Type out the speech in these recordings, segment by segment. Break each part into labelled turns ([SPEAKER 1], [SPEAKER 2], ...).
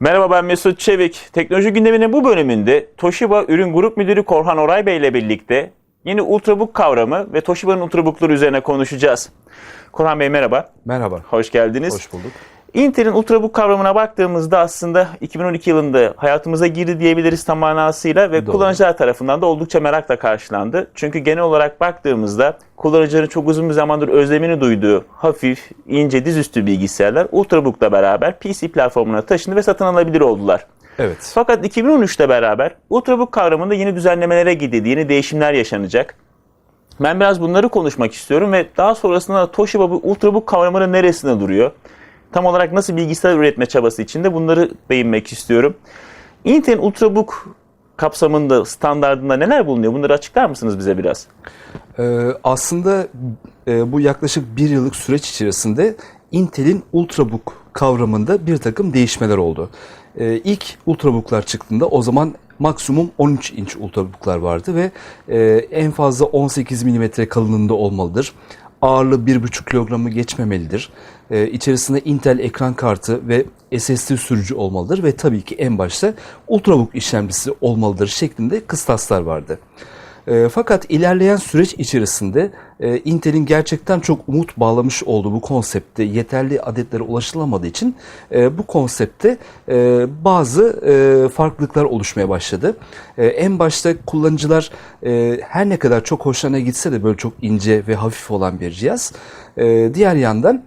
[SPEAKER 1] Merhaba ben Mesut Çevik. Teknoloji gündeminin bu bölümünde Toshiba Ürün Grup Müdürü Korhan Oray Bey ile birlikte yeni Ultrabook kavramı ve Toshiba'nın Ultrabook'ları üzerine konuşacağız. Korhan Bey merhaba,
[SPEAKER 2] Merhaba.
[SPEAKER 1] hoş geldiniz.
[SPEAKER 2] Hoş bulduk.
[SPEAKER 1] Intel'in Ultrabook kavramına baktığımızda aslında 2012 yılında hayatımıza girdi diyebiliriz tam manasıyla ve
[SPEAKER 2] Doğru.
[SPEAKER 1] kullanıcılar tarafından da oldukça merakla karşılandı. Çünkü genel olarak baktığımızda kullanıcıların çok uzun bir zamandır özlemini duyduğu hafif, ince, dizüstü bilgisayarlar Ultrabook'la beraber PC platformuna taşındı ve satın alınabilir oldular.
[SPEAKER 2] Evet.
[SPEAKER 1] Fakat 2013'te beraber Ultrabook kavramında yeni düzenlemelere gidildi, yeni değişimler yaşanacak. Ben biraz bunları konuşmak istiyorum ve daha sonrasında da Toshiba bu Ultrabook kavramının neresinde duruyor? Tam olarak nasıl bilgisayar üretme çabası içinde bunları değinmek istiyorum. Intel'in Ultrabook kapsamında, standartında neler bulunuyor? Bunları açıklar mısınız bize biraz?
[SPEAKER 2] Ee, aslında e, bu yaklaşık bir yıllık süreç içerisinde Intel'in Ultrabook kavramında bir takım değişmeler oldu. Ee, ilk Ultrabook'lar çıktığında o zaman maksimum 13 inç Ultrabook'lar vardı ve e, en fazla 18 mm kalınlığında olmalıdır. Ağırlığı 1,5 kilogramı geçmemelidir. Ee, içerisinde Intel ekran kartı ve SSD sürücü olmalıdır ve tabii ki en başta Ultrabook işlemcisi olmalıdır şeklinde kıstaslar vardı. E, fakat ilerleyen süreç içerisinde e, Intel'in gerçekten çok umut bağlamış olduğu bu konsepte yeterli adetlere ulaşılamadığı için e, bu konsepte e, bazı e, farklılıklar oluşmaya başladı. E, en başta kullanıcılar e, her ne kadar çok hoşlarına gitse de böyle çok ince ve hafif olan bir cihaz. E, diğer yandan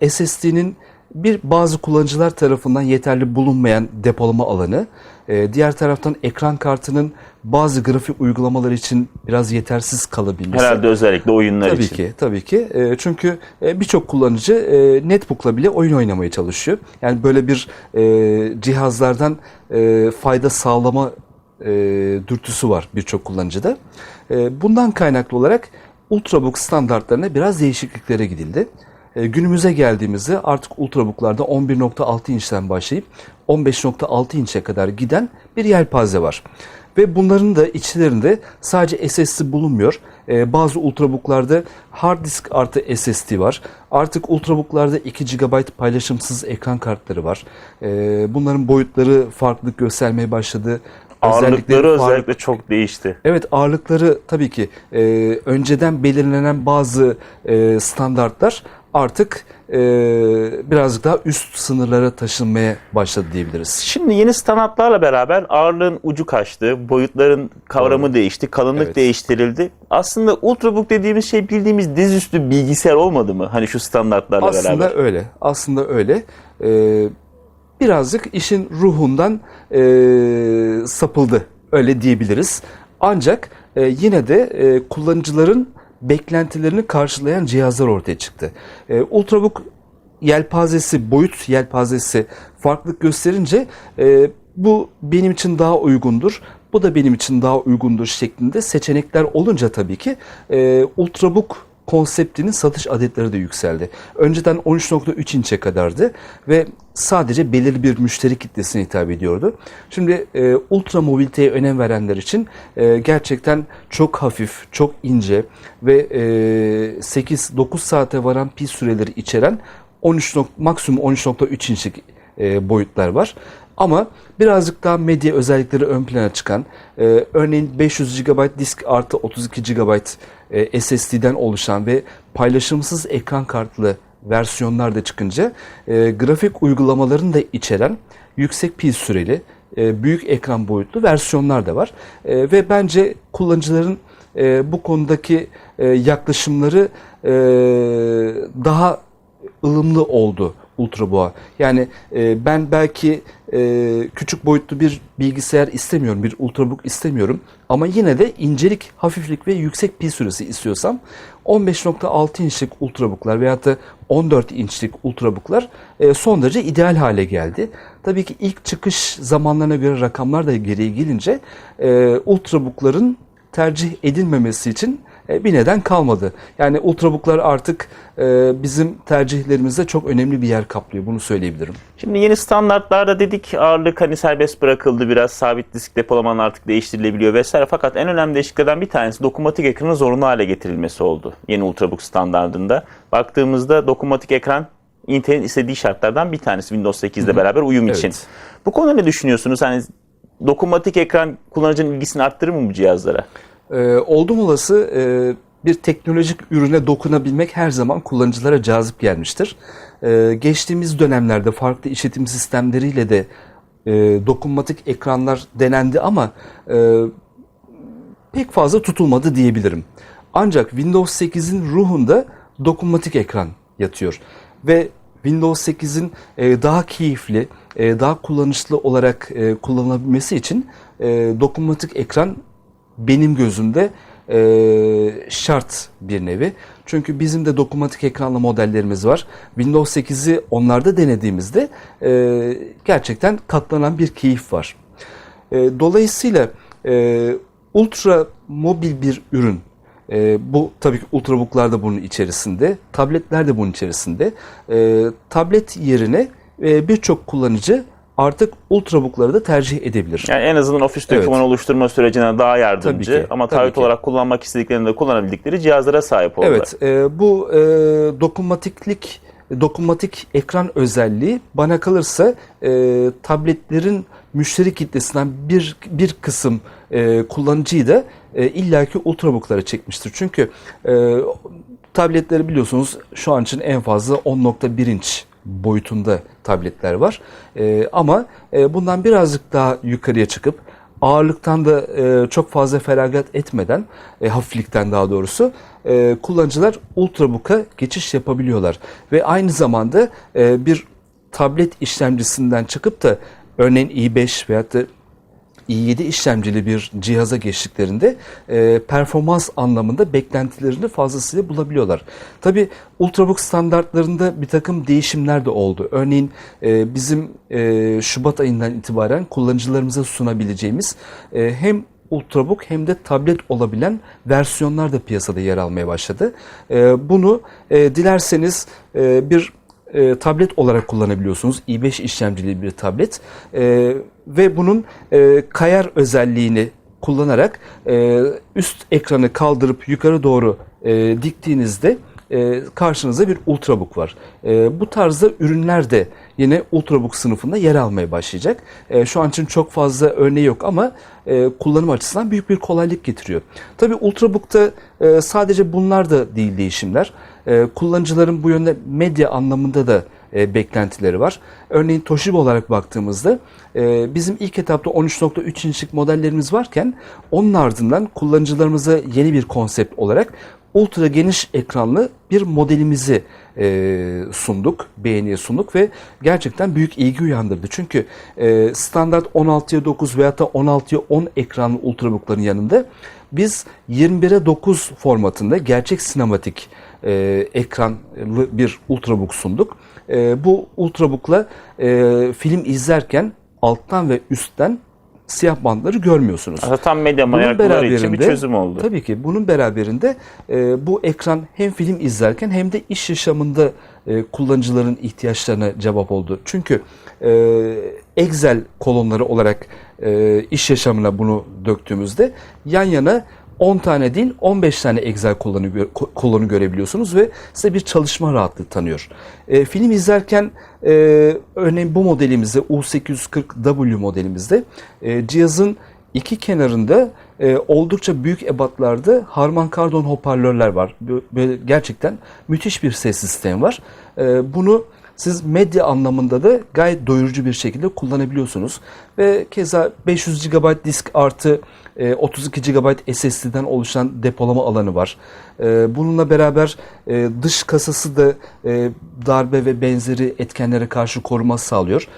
[SPEAKER 2] e, SSD'nin bir bazı kullanıcılar tarafından yeterli bulunmayan depolama alanı, e, diğer taraftan ekran kartının bazı grafik uygulamalar için biraz yetersiz kalabilmesi.
[SPEAKER 1] Herhalde özellikle oyunlar
[SPEAKER 2] Tabii
[SPEAKER 1] için.
[SPEAKER 2] ki, tabii ki. E, çünkü e, birçok kullanıcı e, netbook'la bile oyun oynamaya çalışıyor. Yani böyle bir e, cihazlardan e, fayda sağlama e, dürtüsü var birçok kullanıcıda. E, bundan kaynaklı olarak Ultrabook standartlarına biraz değişikliklere gidildi. E, günümüze geldiğimizde artık Ultrabook'larda 11.6 inçten başlayıp 15.6 inçe kadar giden bir yelpaze var. Ve bunların da içlerinde sadece SSD bulunmuyor. Ee, bazı Ultrabook'larda hard disk artı SSD var. Artık Ultrabook'larda 2 GB paylaşımsız ekran kartları var. Ee, bunların boyutları farklılık göstermeye başladı.
[SPEAKER 1] Ağırlıkları özellikle çok değişti.
[SPEAKER 2] Evet ağırlıkları tabii ki e, önceden belirlenen bazı e, standartlar artık e, birazcık daha üst sınırlara taşınmaya başladı diyebiliriz.
[SPEAKER 1] Şimdi yeni standartlarla beraber ağırlığın ucu kaçtı, boyutların kavramı
[SPEAKER 2] Doğru.
[SPEAKER 1] değişti, kalınlık
[SPEAKER 2] Evet.
[SPEAKER 1] değiştirildi. Aslında Ultrabook dediğimiz şey bildiğimiz dizüstü bilgisayar olmadı mı? Hani şu standartlarla
[SPEAKER 2] Aslında
[SPEAKER 1] beraber.
[SPEAKER 2] öyle. Aslında öyle. Ee, birazcık işin ruhundan e, sapıldı. Öyle diyebiliriz. Ancak e, yine de e, kullanıcıların beklentilerini karşılayan cihazlar ortaya çıktı. E, Ultrabook yelpazesi, boyut yelpazesi farklılık gösterince e, bu benim için daha uygundur. Bu da benim için daha uygundur şeklinde seçenekler olunca tabii ki e, Ultrabook konseptinin satış adetleri de yükseldi. Önceden 13.3 inçe kadardı ve sadece belirli bir müşteri kitlesine hitap ediyordu. Şimdi e, ultra mobiliteye önem verenler için e, gerçekten çok hafif, çok ince ve e, 8-9 saate varan pil süreleri içeren 13 nok- maksimum 13.3 inçlik e, boyutlar var. Ama birazcık daha medya özellikleri ön plana çıkan, e, örneğin 500 GB disk artı 32 GB e, SSD'den oluşan ve paylaşımsız ekran kartlı versiyonlar da çıkınca e, grafik uygulamalarını da içeren yüksek pil süreli, e, büyük ekran boyutlu versiyonlar da var. E, ve bence kullanıcıların e, bu konudaki e, yaklaşımları e, daha ılımlı oldu Ultrabook'a. Yani e, ben belki e, küçük boyutlu bir bilgisayar istemiyorum, bir Ultrabook istemiyorum. Ama yine de incelik, hafiflik ve yüksek pil süresi istiyorsam 15.6 inçlik Ultrabook'lar veyahut da 14 inçlik Ultrabook'lar e, son derece ideal hale geldi. Tabii ki ilk çıkış zamanlarına göre rakamlar da geriye gelince e, Ultrabook'ların tercih edilmemesi için bir neden kalmadı. Yani ultrabooklar artık e, bizim tercihlerimizde çok önemli bir yer kaplıyor. Bunu söyleyebilirim.
[SPEAKER 1] Şimdi yeni standartlarda dedik ağırlık hani serbest bırakıldı biraz sabit disk depolaman artık değiştirilebiliyor vesaire. Fakat en önemli değişikliklerden bir tanesi dokunmatik ekranın zorunlu hale getirilmesi oldu yeni Ultrabook standartında. Baktığımızda dokunmatik ekran Intel'in istediği şartlardan bir tanesi Windows 8 ile beraber uyum
[SPEAKER 2] Evet.
[SPEAKER 1] için. Bu konuda ne düşünüyorsunuz? Hani dokunmatik ekran kullanıcının ilgisini arttırır mı bu cihazlara?
[SPEAKER 2] Ee, oldum olası e, bir teknolojik ürüne dokunabilmek her zaman kullanıcılara cazip gelmiştir. Ee, geçtiğimiz dönemlerde farklı işletim sistemleriyle de e, dokunmatik ekranlar denendi ama e, pek fazla tutulmadı diyebilirim. Ancak Windows 8'in ruhunda dokunmatik ekran yatıyor. Ve Windows 8'in e, daha keyifli, e, daha kullanışlı olarak e, kullanılabilmesi için e, dokunmatik ekran benim gözümde e, şart bir nevi. Çünkü bizim de dokunmatik ekranlı modellerimiz var. Windows 8'i onlarda denediğimizde e, gerçekten katlanan bir keyif var. E, dolayısıyla e, ultra mobil bir ürün. E, bu tabii ki ultrabooklar da bunun içerisinde, tabletler de bunun içerisinde. E, tablet yerine e, birçok kullanıcı artık ultrabookları da tercih edebilir.
[SPEAKER 1] Yani en azından ofis
[SPEAKER 2] Evet.
[SPEAKER 1] doküman oluşturma sürecine daha yardımcı
[SPEAKER 2] Tabii ki,
[SPEAKER 1] ama
[SPEAKER 2] tabii
[SPEAKER 1] taahhüt
[SPEAKER 2] ki.
[SPEAKER 1] olarak kullanmak istediklerinde kullanabildikleri cihazlara sahip oldular.
[SPEAKER 2] Evet, e, bu e, dokunmatiklik, dokunmatik ekran özelliği bana kalırsa e, tabletlerin müşteri kitlesinden bir bir kısım e, kullanıcıyı da e, illaki ultrabooklara çekmiştir. Çünkü e, tabletleri biliyorsunuz şu an için en fazla 10.1 inç boyutunda tabletler var. E, ama e, bundan birazcık daha yukarıya çıkıp ağırlıktan da e, çok fazla feragat etmeden, e, hafiflikten daha doğrusu e, kullanıcılar Ultrabook'a geçiş yapabiliyorlar. Ve aynı zamanda e, bir tablet işlemcisinden çıkıp da örneğin i5 veyahut da i7 işlemcili bir cihaza geçtiklerinde e, performans anlamında beklentilerini fazlasıyla bulabiliyorlar. Tabi Ultrabook standartlarında bir takım değişimler de oldu. Örneğin e, bizim e, Şubat ayından itibaren kullanıcılarımıza sunabileceğimiz e, hem Ultrabook hem de tablet olabilen versiyonlar da piyasada yer almaya başladı. E, bunu e, dilerseniz e, bir e, tablet olarak kullanabiliyorsunuz. i5 işlemcili bir tablet E, ve bunun e, kayar özelliğini kullanarak e, üst ekranı kaldırıp yukarı doğru e, diktiğinizde e, karşınızda bir Ultrabook var. E, bu tarzda ürünler de yine Ultrabook sınıfında yer almaya başlayacak. E, şu an için çok fazla örneği yok ama e, kullanım açısından büyük bir kolaylık getiriyor. Tabii Ultrabook'ta e, sadece bunlar da değil değişimler. Kullanıcıların bu yönde medya anlamında da e, beklentileri var. Örneğin Toshiba olarak baktığımızda e, bizim ilk etapta 13.3 inçlik modellerimiz varken onun ardından kullanıcılarımıza yeni bir konsept olarak ultra geniş ekranlı bir modelimizi e, sunduk, beğeniye sunduk ve gerçekten büyük ilgi uyandırdı. Çünkü e, standart 16'ya 9 veyahut da 16'ya 10 ekranlı ultrabookların yanında biz 21'e 9 formatında gerçek sinematik e, ekranlı bir ultrabook sunduk. E, bu ultrabookla e, film izlerken alttan ve üstten siyah bantları görmüyorsunuz.
[SPEAKER 1] Aslında tam medya manyakları için bir çözüm oldu.
[SPEAKER 2] Tabii ki bunun beraberinde e, bu ekran hem film izlerken hem de iş yaşamında e, kullanıcıların ihtiyaçlarına cevap oldu. Çünkü e, Excel kolonları olarak e, iş yaşamına bunu döktüğümüzde yan yana 10 tane değil 15 tane Excel kolonu, kolonu görebiliyorsunuz ve size bir çalışma rahatlığı tanıyor. E, film izlerken e, örneğin bu modelimizde U840W modelimizde e, cihazın iki kenarında e, oldukça büyük ebatlarda Harman Kardon hoparlörler var. Bö- Böyle gerçekten müthiş bir ses sistemi var. E, bunu siz medya anlamında da gayet doyurucu bir şekilde kullanabiliyorsunuz. Ve keza 500 GB disk artı e, 32 GB SSD'den oluşan depolama alanı var. E, Bununla beraber e, dış kasası da e, darbe ve benzeri etkenlere karşı koruma sağlıyor.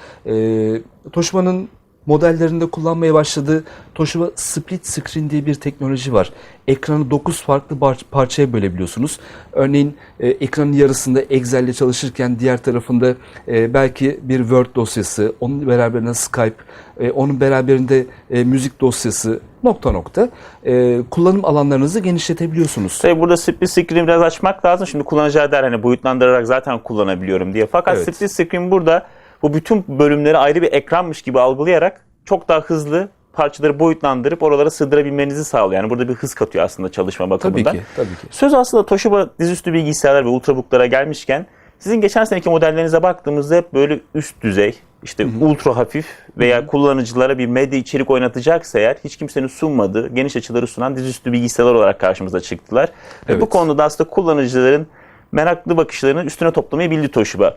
[SPEAKER 2] Toshiba'nın modellerinde kullanmaya başladığı Toshiba Split Screen diye bir teknoloji var. Ekranı 9 farklı parçaya bölebiliyorsunuz. Örneğin ekranın yarısında Excel ile çalışırken diğer tarafında belki bir Word dosyası, onun beraberinde Skype, onun beraberinde müzik dosyası nokta nokta e, kullanım alanlarınızı genişletebiliyorsunuz.
[SPEAKER 1] Tabii burada split screen biraz açmak lazım. Şimdi kullanıcılar der hani boyutlandırarak zaten kullanabiliyorum diye. Fakat
[SPEAKER 2] Evet.
[SPEAKER 1] split screen burada bu bütün bölümleri ayrı bir ekranmış gibi algılayarak çok daha hızlı parçaları boyutlandırıp oralara sığdırabilmenizi sağlıyor. Yani burada bir hız katıyor aslında çalışma
[SPEAKER 2] Tabii
[SPEAKER 1] bakımından.
[SPEAKER 2] ki, tabii ki.
[SPEAKER 1] Söz aslında Toshiba dizüstü bilgisayarlar ve ultrabooklara gelmişken sizin geçen seneki modellerinize baktığımızda hep böyle üst düzey, işte ultra hafif veya kullanıcılara bir medya içerik oynatacaksa eğer hiç kimsenin sunmadığı geniş açıları sunan dizüstü bilgisayarlar olarak karşımıza çıktılar. Ve bu
[SPEAKER 2] Evet.
[SPEAKER 1] konuda da aslında kullanıcıların meraklı bakışlarını üstüne toplamayı bildi Toshiba.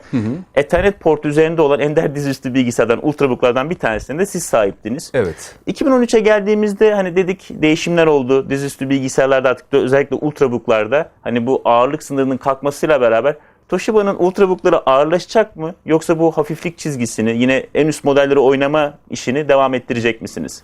[SPEAKER 1] Ethernet portu üzerinde olan ender dizüstü bilgisayardan, ultrabooklardan bir tanesinde de siz sahiptiniz.
[SPEAKER 2] Evet.
[SPEAKER 1] 2013'e geldiğimizde hani dedik değişimler oldu. Dizüstü bilgisayarlarda artık da özellikle ultrabooklarda hani bu ağırlık sınırının kalkmasıyla beraber Toshiba'nın ultrabookları ağırlaşacak mı? Yoksa bu hafiflik çizgisini yine en üst modelleri oynama işini devam ettirecek misiniz?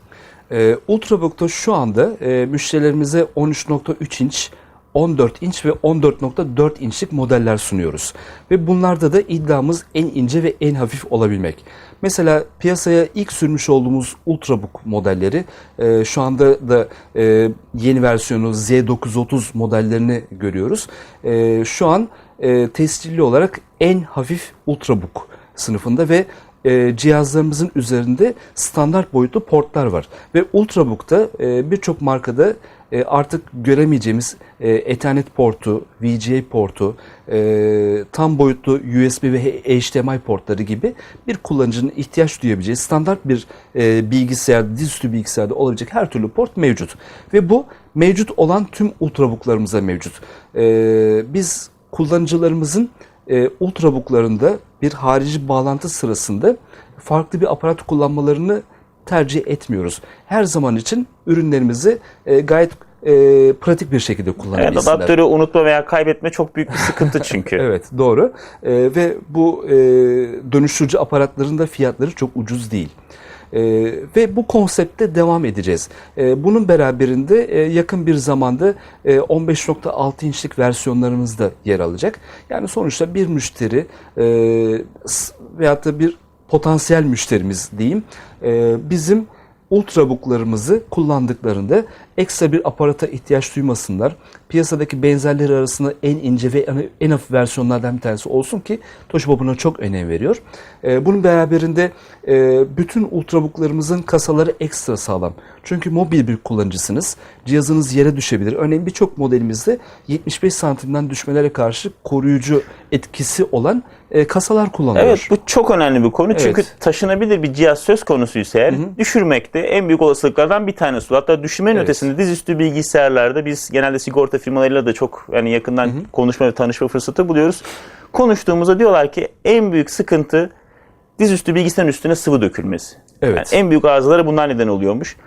[SPEAKER 2] Ee, Ultrabook'ta şu anda e, müşterilerimize 13.3 inç, 14 inç ve 14.4 inçlik modeller sunuyoruz. Ve bunlarda da iddiamız en ince ve en hafif olabilmek. Mesela piyasaya ilk sürmüş olduğumuz Ultrabook modelleri e, şu anda da e, yeni versiyonu Z930 modellerini görüyoruz. E, şu an e, tescilli olarak en hafif Ultrabook sınıfında ve e, cihazlarımızın üzerinde standart boyutlu portlar var. Ve Ultrabook'ta e, birçok markada e, artık göremeyeceğimiz e, Ethernet portu, VGA portu, e, tam boyutlu USB ve HDMI portları gibi bir kullanıcının ihtiyaç duyabileceği standart bir e, bilgisayar, dizüstü bilgisayarda olabilecek her türlü port mevcut. Ve bu mevcut olan tüm Ultrabook'larımıza mevcut. E, biz kullanıcılarımızın e, ultrabooklarında bir harici bağlantı sırasında farklı bir aparat kullanmalarını tercih etmiyoruz. Her zaman için ürünlerimizi e, gayet e, pratik bir şekilde
[SPEAKER 1] Evet,
[SPEAKER 2] kullanabilsinler.
[SPEAKER 1] adaptörü unutma veya kaybetme çok büyük bir sıkıntı çünkü.
[SPEAKER 2] Evet doğru E, ve bu e, dönüştürücü aparatların da fiyatları çok ucuz değil. E, ve bu konsepte devam edeceğiz. E, bunun beraberinde e, yakın bir zamanda e, 15.6 inçlik versiyonlarımız da yer alacak. Yani sonuçta bir müşteri e, veyahut da bir potansiyel müşterimiz diyeyim e, bizim ultrabooklarımızı kullandıklarında ekstra bir aparata ihtiyaç duymasınlar. Piyasadaki benzerleri arasında en ince ve en- hafif versiyonlardan bir tanesi olsun ki Toshiba buna çok önem veriyor. Ee, bunun beraberinde e, bütün ultrabooklarımızın kasaları ekstra sağlam. Çünkü mobil bir kullanıcısınız. Cihazınız yere düşebilir. Örneğin birçok modelimizde 75 santimden düşmelere karşı koruyucu etkisi olan e, kasalar kullanılıyor.
[SPEAKER 1] Evet bu çok önemli bir konu. Çünkü
[SPEAKER 2] Evet.
[SPEAKER 1] taşınabilir bir cihaz söz konusuysa eğer düşürmekte en büyük olasılıklardan bir tanesi. Hatta düşürmenin
[SPEAKER 2] Evet.
[SPEAKER 1] ötesinde dizüstü bilgisayarlarda biz genelde sigorta firmalarıyla da çok yani yakından konuşma ve tanışma fırsatı buluyoruz. Konuştuğumuzda diyorlar ki en büyük sıkıntı dizüstü bilgisayarın üstüne sıvı dökülmesi.
[SPEAKER 2] Evet.
[SPEAKER 1] Yani en büyük arızalara bunlar neden oluyormuş.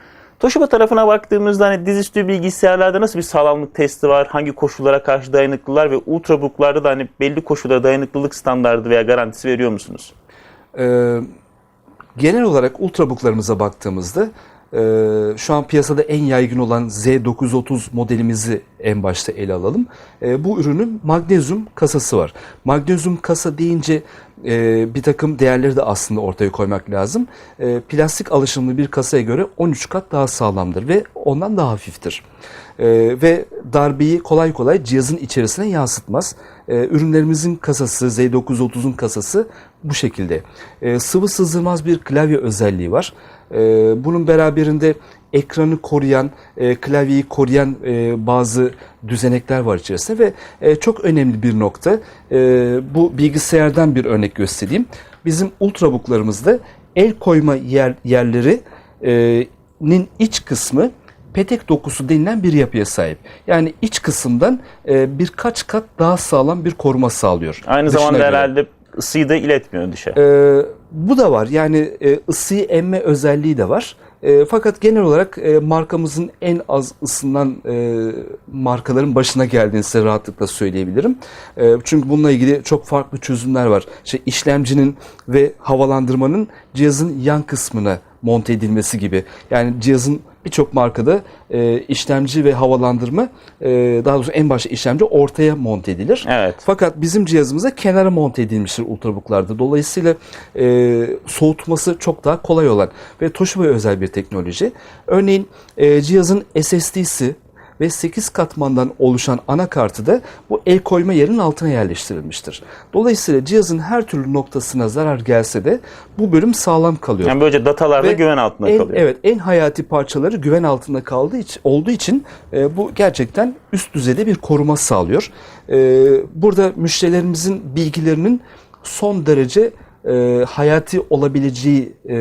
[SPEAKER 1] Toshiba tarafına baktığımızda hani dizüstü bilgisayarlarda nasıl bir sağlamlık testi var, hangi koşullara karşı dayanıklılar ve ultrabooklarda da hani belli koşullara dayanıklılık standardı veya garantisi veriyor musunuz?
[SPEAKER 2] Ee, genel olarak ultrabooklarımıza baktığımızda e, şu an piyasada en yaygın olan Z930 modelimizi en başta ele alalım. E, bu ürünün magnezyum kasası var. Magnezyum kasa deyince e, bir takım değerleri de aslında ortaya koymak lazım. E, plastik alışımlı bir kasaya göre 13 kat daha sağlamdır ve ondan daha hafiftir. E, ve darbeyi kolay kolay cihazın içerisine yansıtmaz. E, ürünlerimizin kasası, Z930'un kasası bu şekilde. E, sıvı sızdırmaz bir klavye özelliği var. Bunun beraberinde ekranı koruyan, e, klavyeyi koruyan e, bazı düzenekler var içerisinde ve e, çok önemli bir nokta. Bu bilgisayardan bir örnek göstereyim. Bizim ultrabooklarımızda el koyma yer, yerleri e, nin iç kısmı petek dokusu denilen bir yapıya sahip. Yani iç kısımdan e, birkaç kat daha sağlam bir koruma sağlıyor.
[SPEAKER 1] Aynı
[SPEAKER 2] Dışına
[SPEAKER 1] zamanda
[SPEAKER 2] göre.
[SPEAKER 1] herhalde ısıyı da iletmiyor dışarı.
[SPEAKER 2] Ee, bu da var. Yani e, ısıyı emme özelliği de var. E, fakat genel olarak e, markamızın en az ısınan e, markaların başına geldiğini size rahatlıkla söyleyebilirim. E, çünkü bununla ilgili çok farklı çözümler var. İşte işlemcinin ve havalandırmanın cihazın yan kısmına monte edilmesi gibi. Yani cihazın birçok markada e, işlemci ve havalandırma e, daha doğrusu en başta işlemci ortaya monte edilir.
[SPEAKER 1] Evet.
[SPEAKER 2] Fakat bizim cihazımıza kenara monte edilmiştir ultrabooklarda. Dolayısıyla e, soğutması çok daha kolay olan ve Toshiba'ya özel bir teknoloji. Örneğin e, cihazın SSD'si ve 8 katmandan oluşan anakartı da bu el koyma yerinin altına yerleştirilmiştir. Dolayısıyla cihazın her türlü noktasına zarar gelse de bu bölüm sağlam kalıyor.
[SPEAKER 1] Yani böylece datalarda
[SPEAKER 2] Ve
[SPEAKER 1] güven altında
[SPEAKER 2] en,
[SPEAKER 1] kalıyor.
[SPEAKER 2] Evet, en hayati parçaları güven altında kaldığı için, olduğu için e, bu gerçekten üst düzeyde bir koruma sağlıyor. E, burada müşterilerimizin bilgilerinin son derece e, hayati olabileceği e,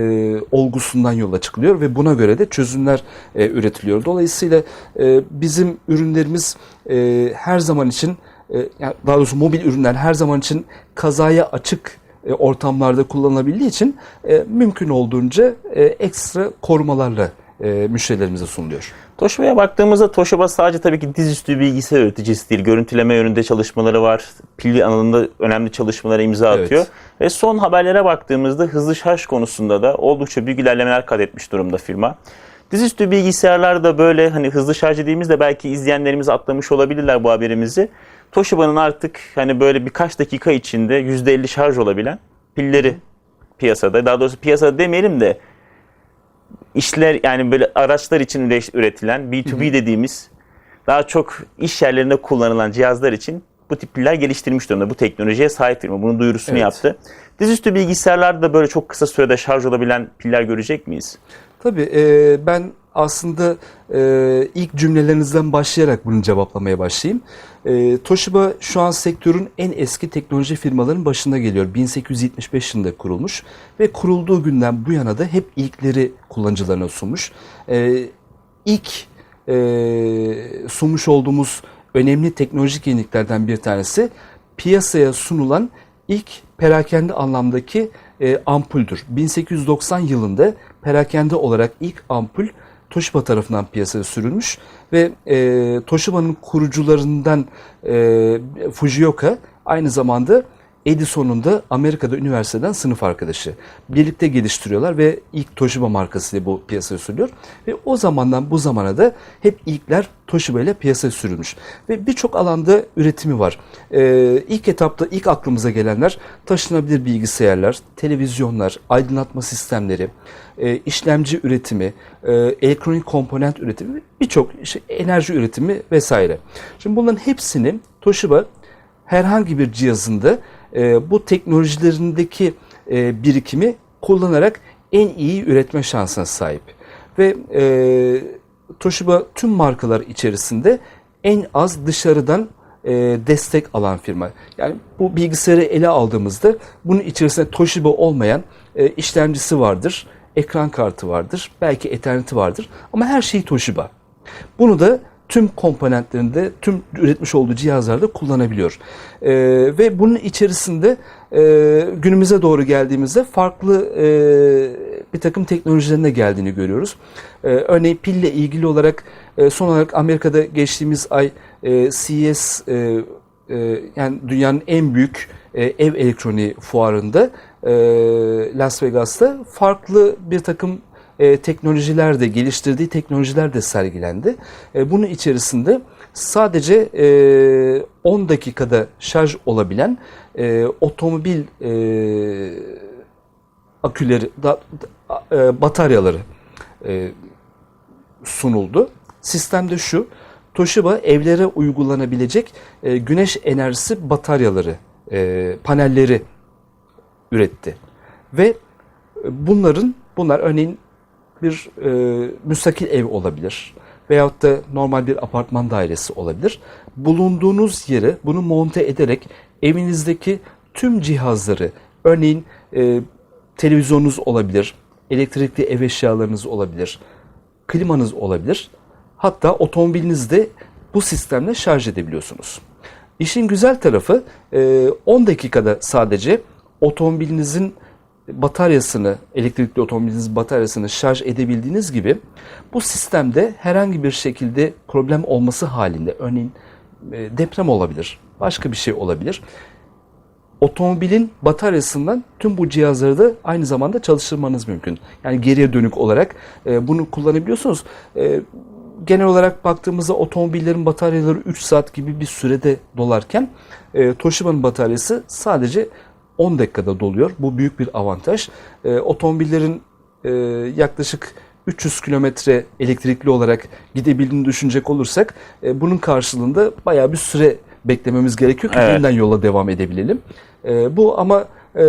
[SPEAKER 2] olgusundan yola çıkılıyor ve buna göre de çözümler e, üretiliyor. Dolayısıyla e, bizim ürünlerimiz e, her zaman için e, daha doğrusu mobil ürünler her zaman için kazaya açık e, ortamlarda kullanılabildiği için e, mümkün olduğunca e, ekstra korumalarla e, müşterilerimize sunuluyor.
[SPEAKER 1] Toshiba'ya baktığımızda Toshiba sadece tabii ki dizüstü bilgisayar üreticisi değil. Görüntüleme yönünde çalışmaları var. Pil alanında önemli çalışmalara imza
[SPEAKER 2] Evet.
[SPEAKER 1] atıyor. Ve son haberlere baktığımızda hızlı şarj konusunda da oldukça büyük ilerlemeler kat etmiş durumda firma. Dizüstü bilgisayarlarda böyle hani hızlı şarj dediğimizde belki izleyenlerimiz atlamış olabilirler bu haberimizi. Toshiba'nın artık hani böyle birkaç dakika içinde %50 şarj olabilen pilleri piyasada. Daha doğrusu piyasada demeyelim de işler yani böyle araçlar için üre- üretilen B2B dediğimiz daha çok iş yerlerinde kullanılan cihazlar için bu tip piller geliştirmiş durumda. Bu teknolojiye sahip firma. Bunun duyurusunu
[SPEAKER 2] Evet.
[SPEAKER 1] yaptı. Dizüstü bilgisayarlarda da böyle çok kısa sürede şarj olabilen piller görecek miyiz?
[SPEAKER 2] Tabii e, ben aslında e, ilk cümlelerinizden başlayarak bunu cevaplamaya başlayayım. E, Toshiba şu an sektörün en eski teknoloji firmalarının başında geliyor. 1875 yılında kurulmuş ve kurulduğu günden bu yana da hep ilkleri kullanıcılarına sunmuş. E, ilk e, sunmuş olduğumuz önemli teknolojik yeniliklerden bir tanesi piyasaya sunulan ilk perakende anlamdaki e, ampuldür. 1890 yılında perakende olarak ilk ampul Toshiba tarafından piyasaya sürülmüş ve e, Toshiba'nın kurucularından e, Fujioka aynı zamanda Edison'un da Amerika'da üniversiteden sınıf arkadaşı. Birlikte geliştiriyorlar ve ilk Toshiba markasıyla bu piyasaya sürülüyor. Ve o zamandan bu zamana da hep ilkler Toshiba ile piyasaya sürülmüş. Ve birçok alanda üretimi var. Ee, ilk etapta ilk aklımıza gelenler taşınabilir bilgisayarlar, televizyonlar, aydınlatma sistemleri, e, işlemci üretimi, e, elektronik komponent üretimi, birçok işte enerji üretimi vesaire. Şimdi bunların hepsini Toshiba herhangi bir cihazında e, bu teknolojilerindeki e, birikimi kullanarak en iyi üretme şansına sahip. Ve e, Toshiba tüm markalar içerisinde en az dışarıdan e, destek alan firma. Yani bu bilgisayarı ele aldığımızda bunun içerisinde Toshiba olmayan e, işlemcisi vardır, ekran kartı vardır, belki Ethernet'i vardır ama her şey Toshiba. Bunu da tüm komponentlerinde, tüm üretmiş olduğu cihazlarda kullanabiliyor. Ee, ve bunun içerisinde e, günümüze doğru geldiğimizde farklı e, bir takım teknolojilerine geldiğini görüyoruz. Ee, örneğin pille ilgili olarak e, son olarak Amerika'da geçtiğimiz ay e, CES e, e, yani dünyanın en büyük e, ev elektroniği fuarında e, Las Vegas'ta farklı bir takım e, teknolojiler de geliştirdiği teknolojiler de sergilendi. E, bunun içerisinde sadece e, 10 dakikada şarj olabilen e, otomobil e, aküleri, da, e, bataryaları e, sunuldu. Sistemde şu, Toshiba evlere uygulanabilecek e, güneş enerjisi bataryaları, e, panelleri üretti. Ve bunların, bunlar örneğin bir e, müstakil ev olabilir veyahut da normal bir apartman dairesi olabilir. Bulunduğunuz yere bunu monte ederek evinizdeki tüm cihazları, örneğin e, televizyonunuz olabilir, elektrikli ev eşyalarınız olabilir, klimanız olabilir. Hatta otomobilinizde bu sistemle şarj edebiliyorsunuz. İşin güzel tarafı e, 10 dakikada sadece otomobilinizin bataryasını, elektrikli otomobilinizin bataryasını şarj edebildiğiniz gibi bu sistemde herhangi bir şekilde problem olması halinde örneğin e, deprem olabilir, başka bir şey olabilir. otomobilin bataryasından tüm bu cihazları da aynı zamanda çalıştırmanız mümkün. Yani geriye dönük olarak e, bunu kullanabiliyorsunuz. E, genel olarak baktığımızda otomobillerin bataryaları 3 saat gibi bir sürede dolarken Toshiba'nın bataryası sadece 10 dakikada doluyor. Bu büyük bir avantaj. E, otomobillerin e, yaklaşık 300 kilometre elektrikli olarak gidebildiğini düşünecek olursak e, bunun karşılığında bayağı bir süre beklememiz gerekiyor ki
[SPEAKER 1] Evet.
[SPEAKER 2] yeniden yola devam edebilelim. E, bu ama e,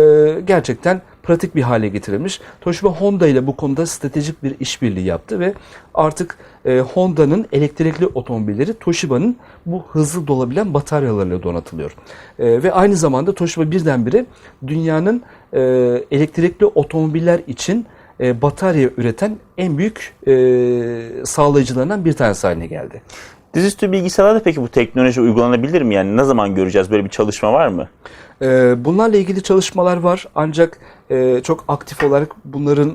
[SPEAKER 2] gerçekten pratik bir hale getirilmiş. Toshiba Honda ile bu konuda stratejik bir işbirliği yaptı ve artık e, Honda'nın elektrikli otomobilleri Toshiba'nın bu hızlı dolabilen bataryalarıyla donatılıyor. E, ve aynı zamanda Toshiba birdenbire dünyanın e, elektrikli otomobiller için e, batarya üreten en büyük e, sağlayıcılarından bir tanesi haline geldi.
[SPEAKER 1] Dizüstü bilgisayarlarda peki bu teknoloji uygulanabilir mi? Yani ne zaman göreceğiz? Böyle bir çalışma var mı?
[SPEAKER 2] Ee, Bunlarla ilgili çalışmalar var ancak e, çok aktif olarak bunların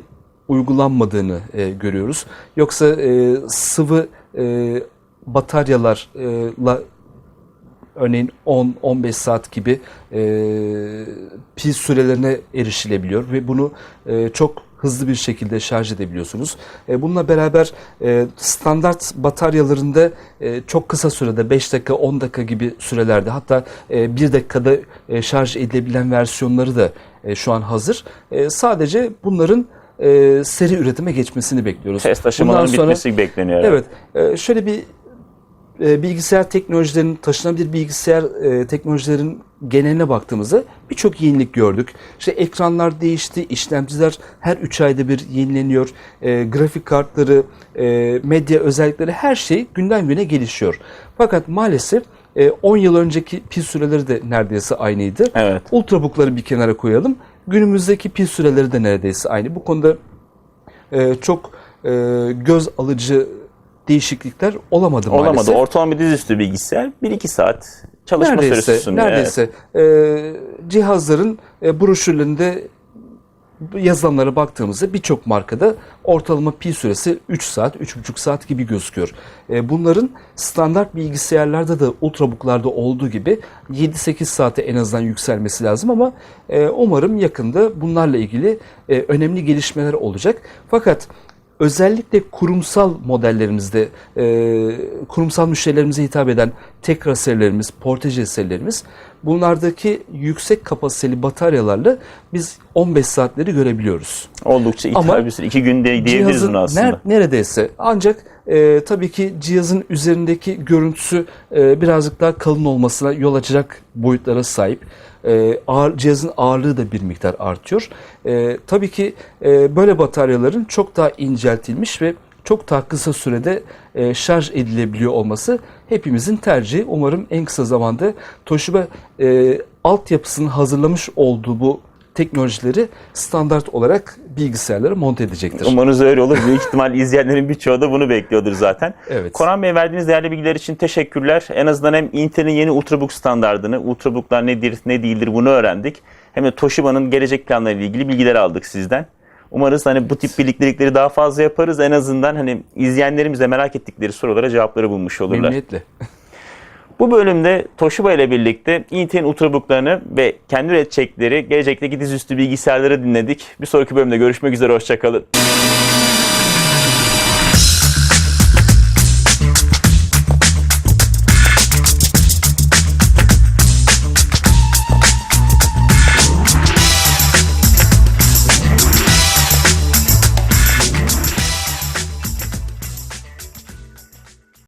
[SPEAKER 2] uygulanmadığını e, görüyoruz. Yoksa e, sıvı e, bataryalarla örneğin 10-15 saat gibi e, pil sürelerine erişilebiliyor ve bunu e, çok hızlı bir şekilde şarj edebiliyorsunuz. E, bununla beraber e, standart bataryalarında e, çok kısa sürede 5 dakika 10 dakika gibi sürelerde hatta e, 1 dakikada e, şarj edilebilen versiyonları da e, şu an hazır. E, sadece bunların e, seri üretime geçmesini bekliyoruz.
[SPEAKER 1] Test aşamalarının
[SPEAKER 2] sonra-
[SPEAKER 1] bitmesi bekleniyor.
[SPEAKER 2] Evet. e, şöyle bir e, bilgisayar teknolojilerinin, taşınabilir bilgisayar e, teknolojilerin geneline baktığımızda birçok yenilik gördük. İşte ekranlar değişti, işlemciler her 3 ayda bir yenileniyor. E, grafik kartları, e, medya özellikleri her şey günden güne gelişiyor. Fakat maalesef e, 10 yıl önceki pil süreleri de neredeyse aynıydı.
[SPEAKER 1] Evet.
[SPEAKER 2] Ultrabook'ları bir kenara koyalım. Günümüzdeki pil süreleri de neredeyse aynı. Bu konuda e, çok e, göz alıcı değişiklikler olamadı
[SPEAKER 1] Olamadı.
[SPEAKER 2] maalesef.
[SPEAKER 1] Ortalama bir dizüstü bilgisayar 1-2 saat çalışma süresi
[SPEAKER 2] neredeyse,
[SPEAKER 1] sunuyor.
[SPEAKER 2] neredeyse e, cihazların e, broşürlerinde yazılanlara baktığımızda birçok markada ortalama pil süresi 3 saat, 3,5 saat gibi gözüküyor. E, bunların standart bilgisayarlarda da ultrabooklarda olduğu gibi 7-8 saate en azından yükselmesi lazım ama e, umarım yakında bunlarla ilgili e, önemli gelişmeler olacak. Fakat özellikle kurumsal modellerimizde e, kurumsal müşterilerimize hitap eden tekra serilerimiz, portaje serilerimiz bunlardaki yüksek kapasiteli bataryalarla biz 15 saatleri görebiliyoruz.
[SPEAKER 1] Oldukça ithal bir süre. 2 günde diyebiliriz bunu aslında.
[SPEAKER 2] ner- neredeyse ancak e, tabii ki cihazın üzerindeki görüntüsü e, birazcık daha kalın olmasına yol açacak boyutlara sahip. E, ağır, cihazın ağırlığı da bir miktar artıyor. E, tabii ki e, böyle bataryaların çok daha inceltilmiş ve çok daha kısa sürede e, şarj edilebiliyor olması hepimizin tercihi. Umarım en kısa zamanda Toshiba e, altyapısını hazırlamış olduğu bu teknolojileri standart olarak bilgisayarlara monte edecektir.
[SPEAKER 1] Umarız öyle olur. Büyük ihtimal izleyenlerin birçoğu da bunu bekliyordur zaten.
[SPEAKER 2] Evet.
[SPEAKER 1] Koran Bey verdiğiniz değerli bilgiler için teşekkürler. En azından hem Intel'in yeni Ultrabook standardını, Ultrabook'lar nedir, ne değildir bunu öğrendik. Hem de Toshiba'nın gelecek planlarıyla ilgili bilgiler aldık sizden. Umarız hani bu tip birliktelikleri daha fazla yaparız. En azından hani izleyenlerimiz de merak ettikleri sorulara cevapları bulmuş olurlar.
[SPEAKER 2] Memnuniyetle.
[SPEAKER 1] Bu bölümde Toshiba ile birlikte Intel'in Ultrabook'larını ve kendi üretecekleri gelecekteki dizüstü bilgisayarları dinledik. Bir sonraki bölümde görüşmek üzere, hoşçakalın.